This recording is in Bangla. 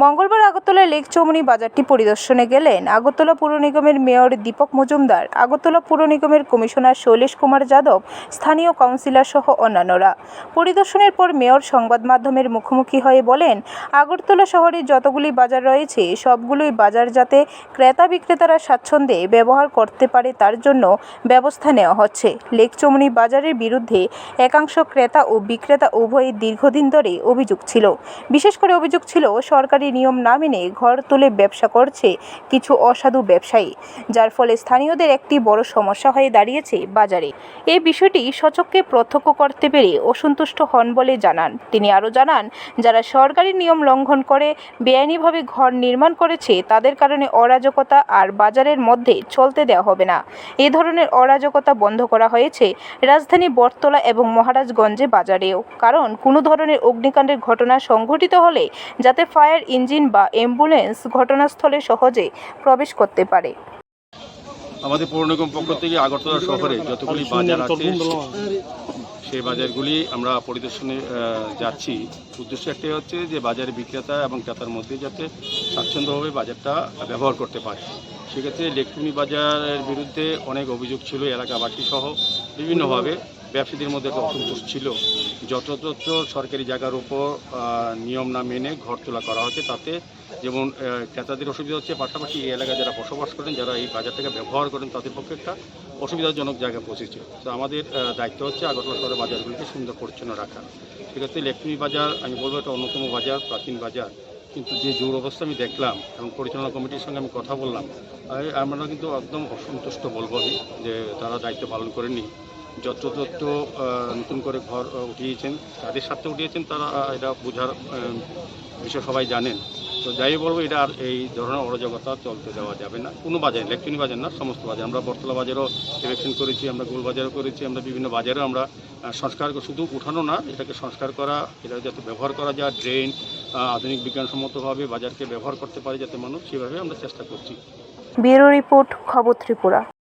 মঙ্গলবার আগরতলা লেক চৌমনি বাজারটি পরিদর্শনে গেলেন আগরতলা পুর নিগমের মেয়র দীপক মজুমদার, আগরতলা পুর নিগমের কমিশনার শৈলেশ কুমার যাদব, স্থানীয় কাউন্সিলর সহ অন্যান্যরা। পরিদর্শনের পর মেয়র সংবাদ মাধ্যমের মুখোমুখি হয়ে বলেন, আগরতলা শহরে যতগুলি বাজার রয়েছে, সবগুলোই বাজার যাতে ক্রেতা বিক্রেতারা স্বাচ্ছন্দ্যে ব্যবহার করতে পারে তার জন্য ব্যবস্থা নেওয়া হচ্ছে। লেক চৌমনি বাজারের বিরুদ্ধে একাংশ ক্রেতা ও বিক্রেতা উভয়ই দীর্ঘদিন ধরে অভিযোগ ছিল। বিশেষ করে অভিযোগ ছিল, সরকারি নিয়ম না মেনে ঘর তুলে ব্যবসা করছে কিছু অসাধু ব্যবসায়ী, যার ফলে স্থানীয়দের একটি বড় সমস্যা হয়ে দাঁড়িয়েছে বাজারে। এই বিষয়টি সচককে প্রত্যক্ষ করতে পেরে অসন্তুষ্ট হন বলে জানান। তিনি আরও জানান, যারা সরকারি নিয়ম লঙ্ঘন করে, বেআইনিভাবে ঘর নির্মাণ করেছে, তাদের কারণে অরাজকতা আর বাজারের মধ্যে চলতে দেওয়া হবে না। এ ধরনের অরাজকতা বন্ধ করা হয়েছে রাজধানী বটতলা এবং মহারাজগঞ্জে বাজারেও। কারণ কোনো ধরনের অগ্নিকাণ্ডের ঘটনা সংঘটিত হলে, যাতে ফায়ার ইঞ্জিন বা অ্যাম্বুলেন্স ঘটনাস্থলে সহজে প্রবেশ করতে পারে। আমাদের পৌর নিগম পক্ষ থেকে আগরতলা শহরে যতগুলি বাজার আছে, সেই বাজারগুলি আমরা পরিদর্শনে যাচ্ছি। উদ্দেশ্য একটাই হচ্ছে যে বাজারে বিক্রেতা এবং ক্রেতার মধ্যে যাতে স্বাচ্ছন্দ্যভাবে বাজারটা ব্যবহার করতে পারে। সেক্ষেত্রে ইলেকট্রনিক বাজারের বিরুদ্ধে অনেক অভিযোগ ছিল এলাকাবাসী সহ বিভিন্নভাবে। ব্যবসায়ীদের মধ্যে একটা অসন্তোষ ছিল। যত্রতত্র সরকারি জায়গার উপর নিয়ম না মেনে ঘর তোলা করা হচ্ছে, তাতে যেমন ক্রেতাদের অসুবিধা হচ্ছে, পাশাপাশি এই এলাকায় যারা বসবাস করেন, যারা এই বাজারটাকে ব্যবহার করেন, তাদের পক্ষে একটা অসুবিধাজনক জায়গায় পৌঁছেছে। তো আমাদের দায়িত্ব হচ্ছে আগরতলা শহরের বাজারগুলিকে সুন্দর পরিচ্ছন্ন রাখা। সেক্ষেত্রে ইলেকট্রনিক বাজার, আমি বলব একটা অন্যতম বাজার, প্রাচীন বাজার। কিন্তু যে জোর অবস্থা আমি দেখলাম এবং পরিচালনা কমিটির সঙ্গে আমি কথা বললাম আমি- আমরা কিন্তু একদম অসন্তুষ্ট বলব যে তারা দায়িত্ব পালন করেননি। যত্রতত্র নতুন করে ঘর উঠিয়েছেন তাদের সাথে উঠিয়েছেন, তারা এটা বোঝার বিষয় সবাই জানেন। তো যাই বলব, এটা আর এই ধরনের অরাজকতা চলতে দেওয়া যাবে না। কোনো বাজার, ইলেকট্রনিক বাজার না, সমস্ত বাজার। আমরা বর্তলা বাজারও ইলেকশন করেছি, আমরা গোল বাজারও করেছি, আমরা বিভিন্ন বাজারেও আমরা সংস্কার শুধু উঠানো না, এটাকে সংস্কার করা, এটা যাতে ব্যবহার করা যায়, ড্রেন আধুনিক বিজ্ঞানসম্মতভাবে বাজারকে ব্যবহার করতে পারে যাতে মানুষ সেভাবে আমরা চেষ্টা করছি। ব্যুরো রিপোর্ট, খবর ত্রিপুরা।